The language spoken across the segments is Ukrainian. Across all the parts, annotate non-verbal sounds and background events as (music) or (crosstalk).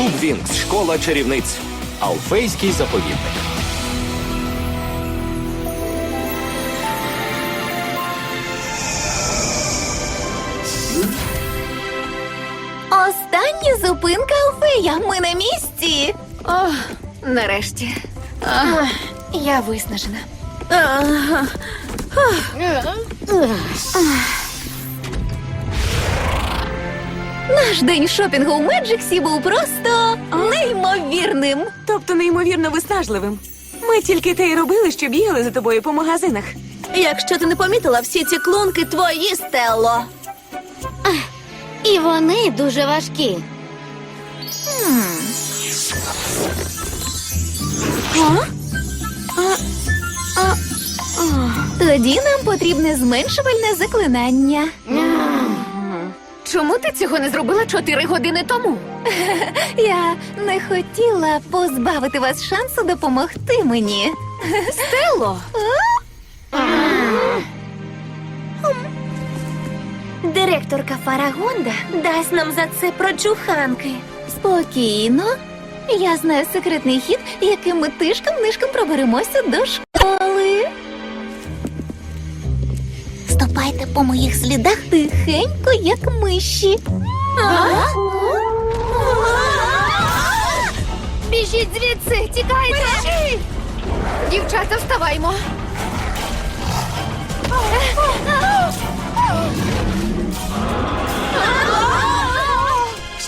Клуб Вінкс, школа чарівниць. Алфейський заповідник. Остання зупинка Алфея. Ми на місці. О, нарешті. Ах, Я виснажена. Наш день шопінгу у Меджиксі був просто неймовірним. Тобто неймовірно виснажливим. Ми тільки те й робили, що бігали за тобою по магазинах. Якщо ти не помітила, всі ці клунки твої, Стелло. І вони дуже важкі. Тоді нам потрібне зменшувальне заклинання. Чому ти цього не зробила чотири години тому? (laughs) Я не хотіла позбавити вас шансу допомогти мені. Стелло! Директорка Фарагонда дасть нам за це прочуханки. Спокійно. Я знаю секретний хід, яким ми тишком-нишком проберемося до школи. Ступайте по моїх слідах тихенько, як миші. Біжіть звідси, тікайте! Дівчата, вставаймо!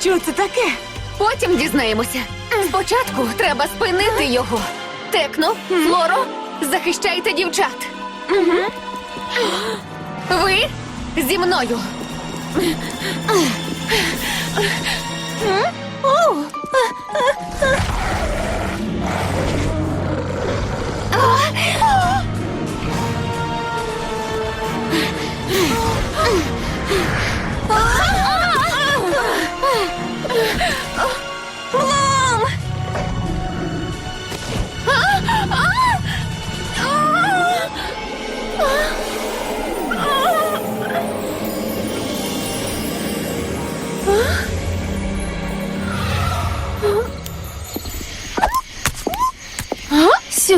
Що це таке? Потім дізнаємося. Спочатку треба спинити його. Текно, Флоро, захищайте дівчат. Ви зі мною.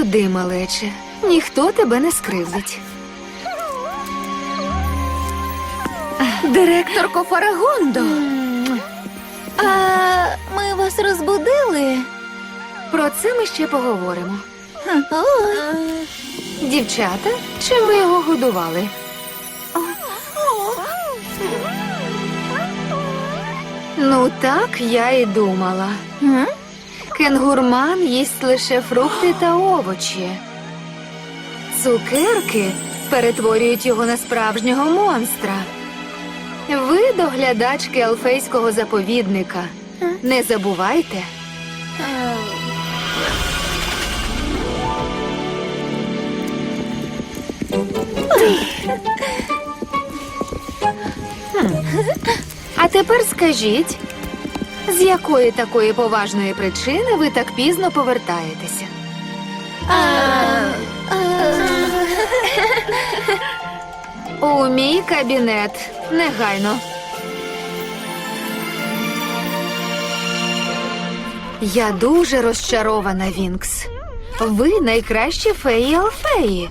Сюди, малече. Ніхто тебе не скривдить. Директорко Фарагондо. А ми вас розбудили. Про це ми ще поговоримо. Дівчата, чим ви його годували? Ну так я і думала. Кенгурман їсть лише фрукти та овочі. Цукерки перетворюють його на справжнього монстра. Ви доглядачки алфейського заповідника. Не забувайте. А тепер скажіть, з якої такої поважної причини ви так пізно повертаєтеся? У мій кабінет негайно. Я дуже розчарована, Вінкс. Ви найкращі феї Алфеї.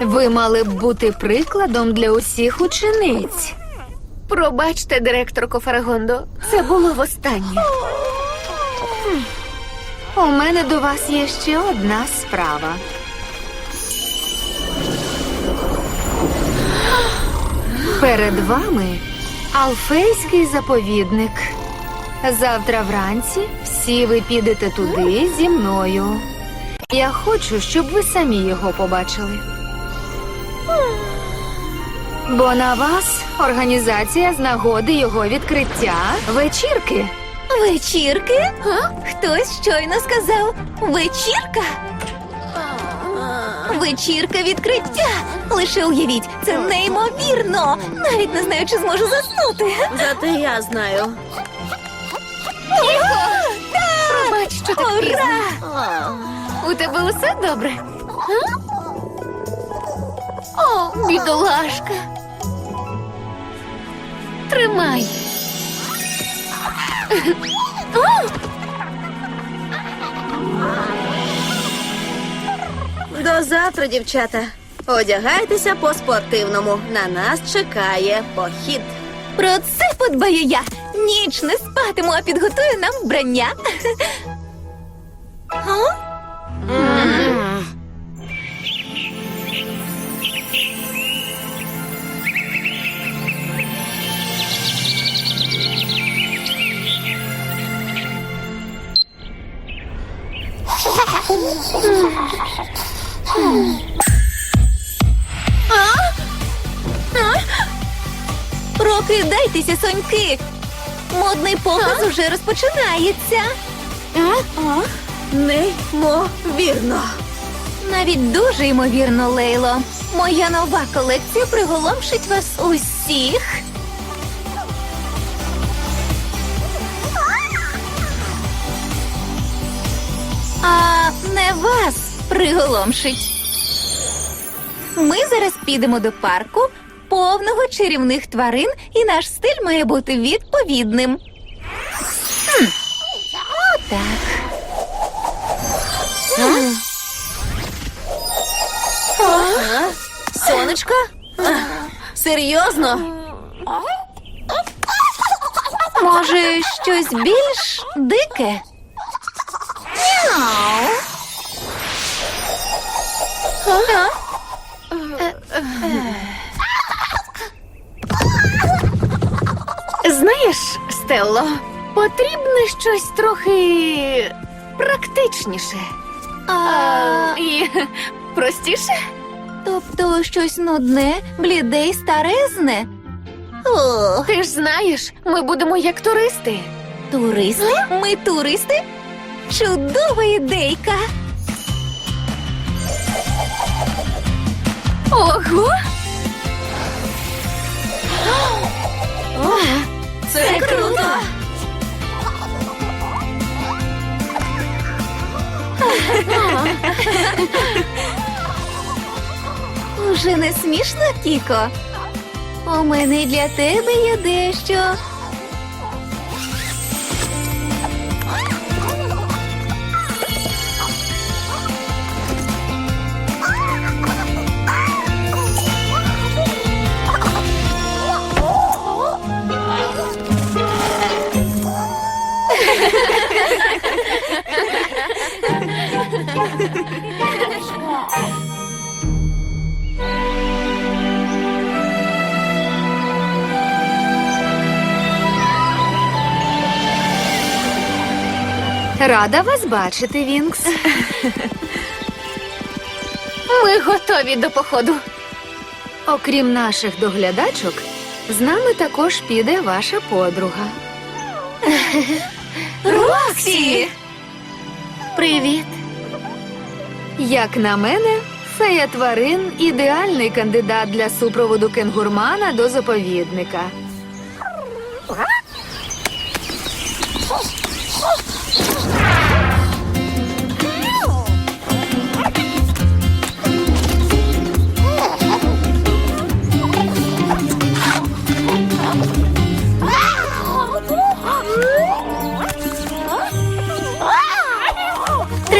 Ви мали б бути прикладом для усіх учениць. Пробачте, директорко Фарагондо, це було востаннє. У мене до вас є ще одна справа. Перед вами Алфейський заповідник. Завтра вранці всі ви підете туди зі мною. Я хочу, щоб ви самі його побачили. Бо на вас організація з нагоди його відкриття вечірки. Вечірки? Хтось щойно сказав вечірка. Вечірка відкриття. Лише уявіть, це неймовірно. Навіть не знаю, чи зможу заснути. Зате я знаю. Пробач, що так пізно. Ура! У тебе усе добре? О, бідолашка. Тримай. До завтра, дівчата. Одягайтеся по-спортивному. На нас чекає похід. Про це подбаю я. Ніч не спатиму, а підготую нам вбрання. (laughs) Прокидайтеся, соньки! Модний показ уже розпочинається. Неймовірно. Навіть дуже ймовірно, Лейло. Моя нова колекція приголомшить вас усіх. А не вас приголомшить. Ми зараз підемо до парку, повного чарівних тварин, і наш стиль має бути відповідним. Хм. Отак. Сонечко? Серйозно? Може, щось більш дике? А? Знаєш, Стелло, потрібне щось трохи практичніше. А, І (laughs) простіше? тобто щось нудне, бліде й старезне? О, Ти ж знаєш, ми будемо як туристи. туристи? Ми туристи? Чудова ідейка! Ого! Це круто! Уже не смішно, Кіко? У мене для тебе є дещо. Рада вас бачити, Вінкс. (laughs) Ми готові до походу. Окрім наших доглядачок, з нами також піде ваша подруга. (laughs) Роксі! Привіт. Як на мене, фея тварин ідеальний кандидат для супроводу кенгурмана до заповідника.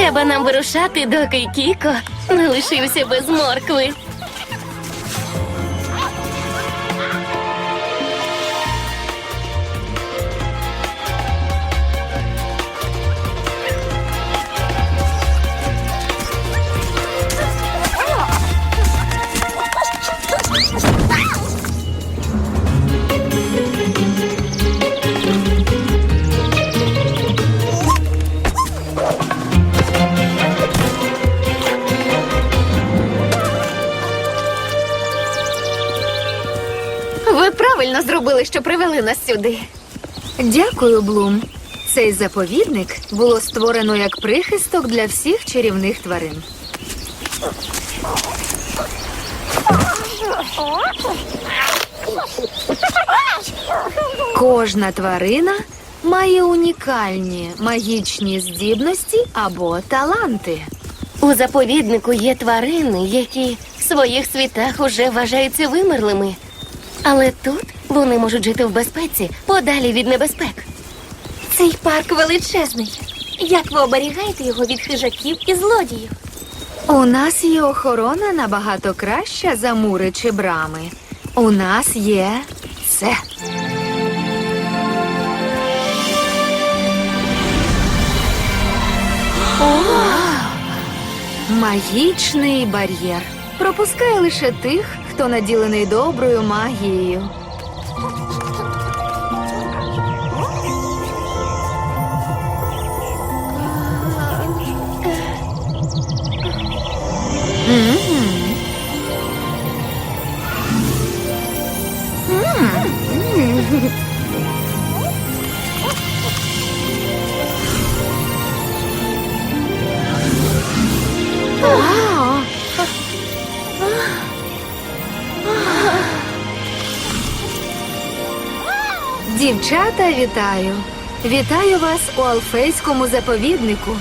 Треба нам вирушати, доки Кіко не лишився без моркви. Правильно зробили, що привели нас сюди. Дякую, Блум. Цей заповідник було створено як прихисток для всіх чарівних тварин. Кожна тварина має унікальні магічні здібності або таланти. У заповіднику є тварини, які в своїх світах уже вважаються вимерлими. Але тут Вони можуть жити в безпеці подалі від небезпек. Цей парк величезний. Як ви оберігаєте його від хижаків і злодіїв? У нас є охорона набагато краща за мури чи брами. У нас є це. Магічний бар'єр пропускає лише тих, хто наділений доброю магією. Дівчата, вітаю! Вітаю вас у Алфейському заповіднику.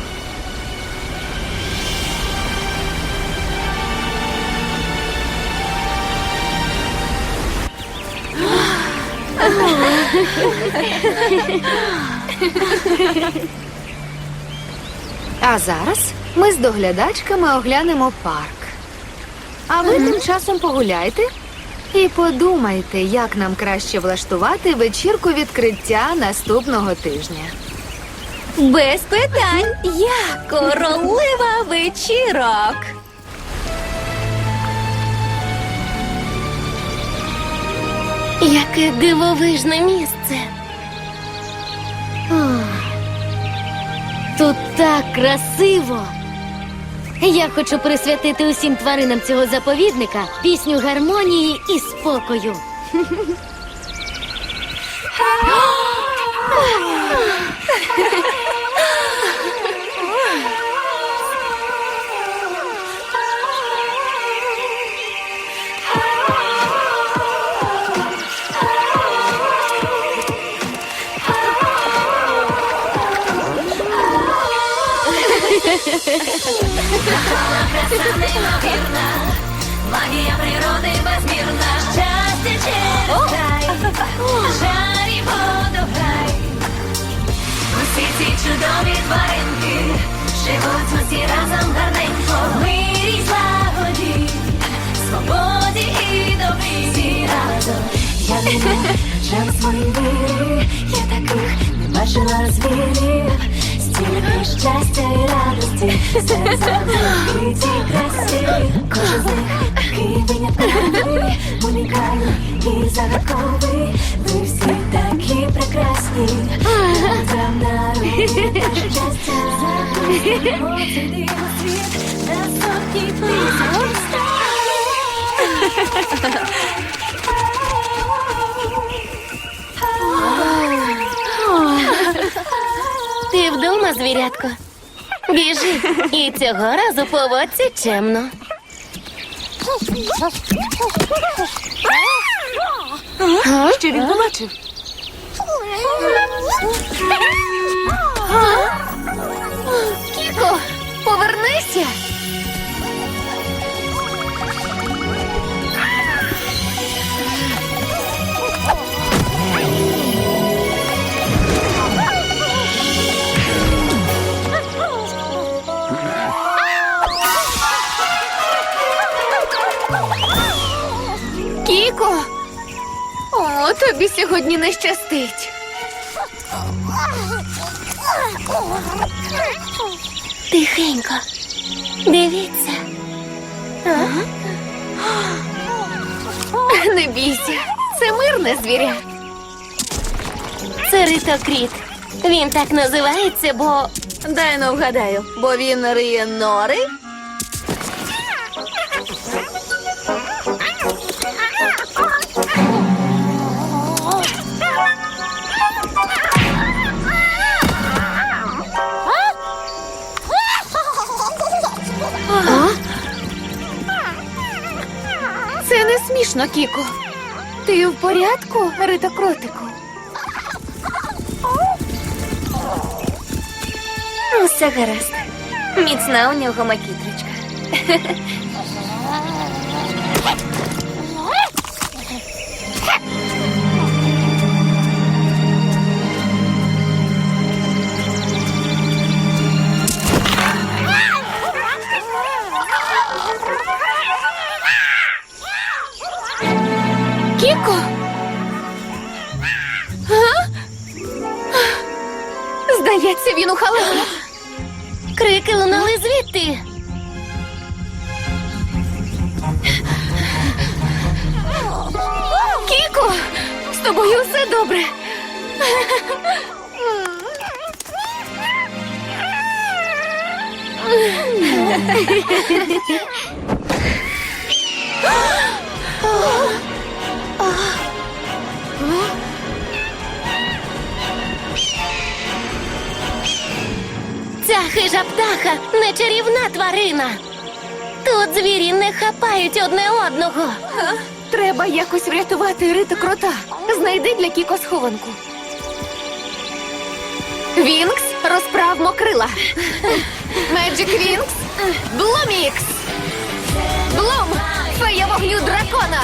А зараз ми з доглядачками оглянемо парк. А ви тим часом погуляйте і подумайте, як нам краще влаштувати вечірку відкриття наступного тижня. Без питань. Я королева вечірок. Яке дивовижне місце. Тут так красиво. Я хочу присвятити усім тваринам цього заповідника пісню гармонії і спокою. (laughs) Магія природи безмірна. Щастя через край. Жарі водограй. Усі ці чудові тваринки живуть усі разом гарненько. В мирі злагоді, свободі і добрі. Всі разом. Я не жам свої мирі. Я таких не бачила звірів. Стільки щастя і радості, все завжди цій красі. Кожен з них такий винятковий, унікальний і загадковий. Ви всі такі прекрасні, разом на руки та щастя. Заходимо цей диво світ на сотні тисяч вдома, звірятко. Біжи. І цього разу поводься чемно. Що він побачив? Кіко, повернися. Кіко! О, тобі сьогодні не щастить. Тихенько. Дивіться. Не бійся, це мирне звіря. Це ритокріт. Він так називається, бо Дай ну вгадаю, бо він риє нори. Смішно, Кіко. Ти в порядку, ритокротику? Усе гаразд. Міцна у нього макітрочка. (laughs) Кіко! А? Здається, він у халепі. Крики лунали звідти. Кіко! З тобою все добре. (laughs) Ця хижа птаха не чарівна тварина. Тут звірі не хапають одне одного. Треба якось врятувати рита крота. Знайди для Кіко схованку. Вінкс, розправмо крила. Меджик Вінкс, Блумікс. Блум, фея вогню дракона.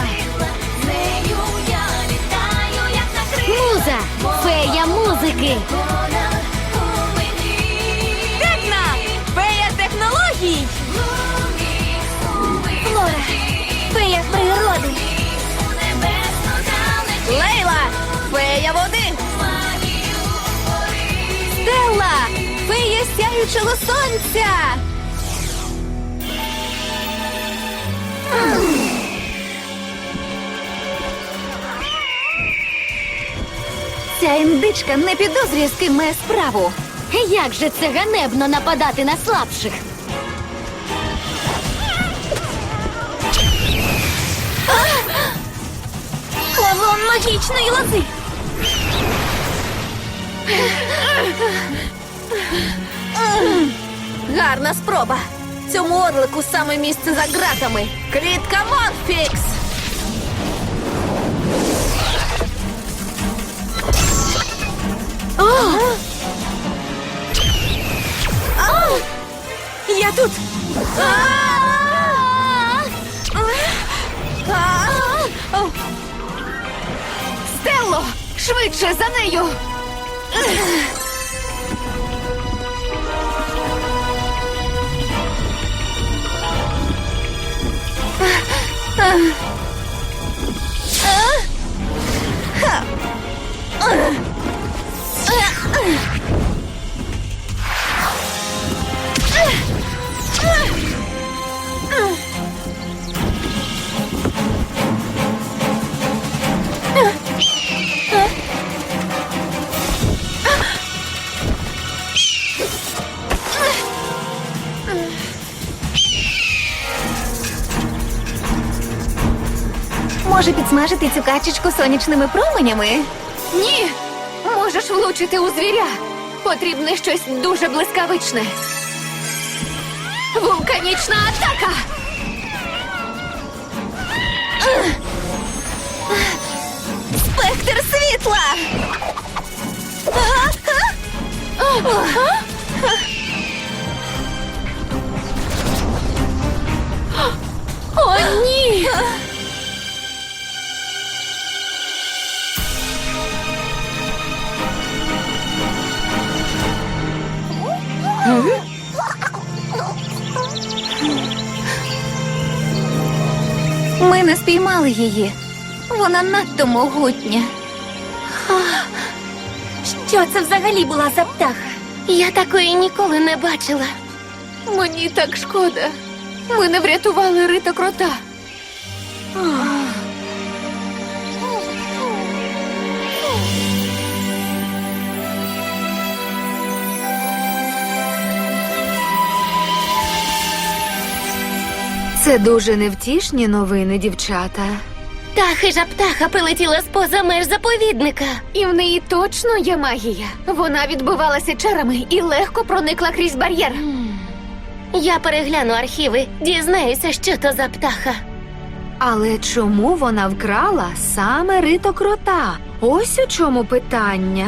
Муза, фея музики. Фея сонця. Ця індичка не підозрює, з ким має справу. Як же це ганебно нападати на слабших? Лавон магічної лози. Гарна спроба. Цьому орлику саме місце за ґратами. Клітка Монфікс. Я тут. Стелло! Швидше за нею! Може підсмажити цю качечку сонячними променями? Ні. Можеш влучити у звіря. Потрібне щось дуже блискавичне. Вулканічна атака. Спектр світла. Її. Вона надто могутня. Що це взагалі була за птаха? Я такої ніколи не бачила. Мені так шкода. Ми не врятували рита крота. Це дуже невтішні новини, дівчата. Та хижа птаха прилетіла з поза меж заповідника. І в неї точно є магія. Вона відбивалася чарами і легко проникла крізь бар'єр. Я перегляну архіви, дізнаюся, що то за птаха. Але чому вона вкрала саме рито крота? Ось у чому питання.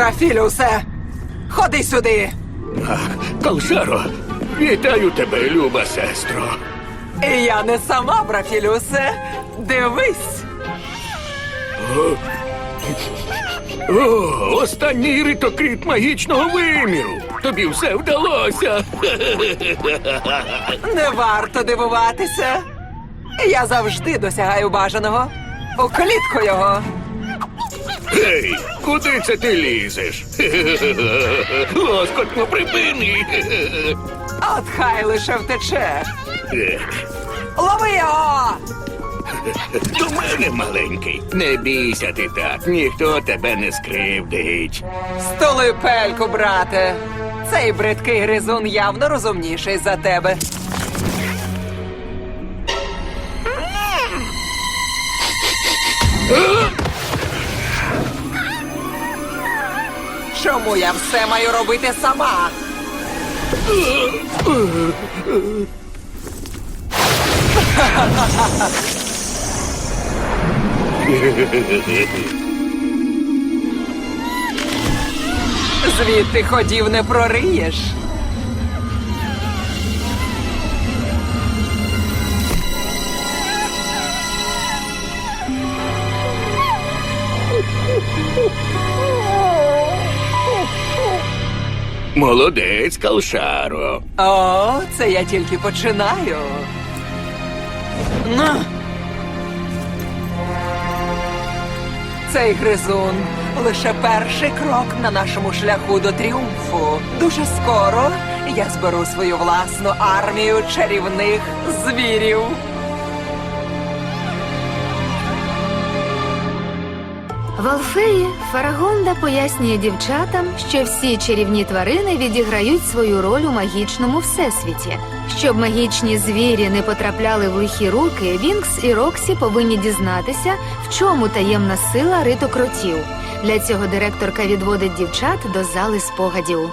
Брафілюсе, ходи сюди. Калсаро, вітаю тебе, люба сестро. І я не сама, Брафілюсе. Дивись! О, останній ритокрит магічного виміру. Тобі все вдалося. (laughs) Не варто дивуватися. Я завжди досягаю бажаного. У клітку його. Гей, куди це ти лізеш? (laughs) Лоскотно припини. От хай лише втече. Лови його! До мене, маленький. Не бійся ти так, ніхто тебе не скривдить. Столи пельку, брате. Цей бридкий гризун явно розумніший за тебе. Чому я все маю робити сама? Звідти ходів не прориєш. Молодець, Калшаро. О, це я тільки починаю. Ну. Цей гризун лише перший крок на нашому шляху до тріумфу. Дуже скоро я зберу свою власну армію чарівних звірів. В Алфеї Фарагонда пояснює дівчатам, що всі чарівні тварини відіграють свою роль у магічному всесвіті. Щоб магічні звірі не потрапляли в лихі руки, Вінкс і Роксі повинні дізнатися, в чому таємна сила ритокротів. Для цього директорка відводить дівчат до зали спогадів.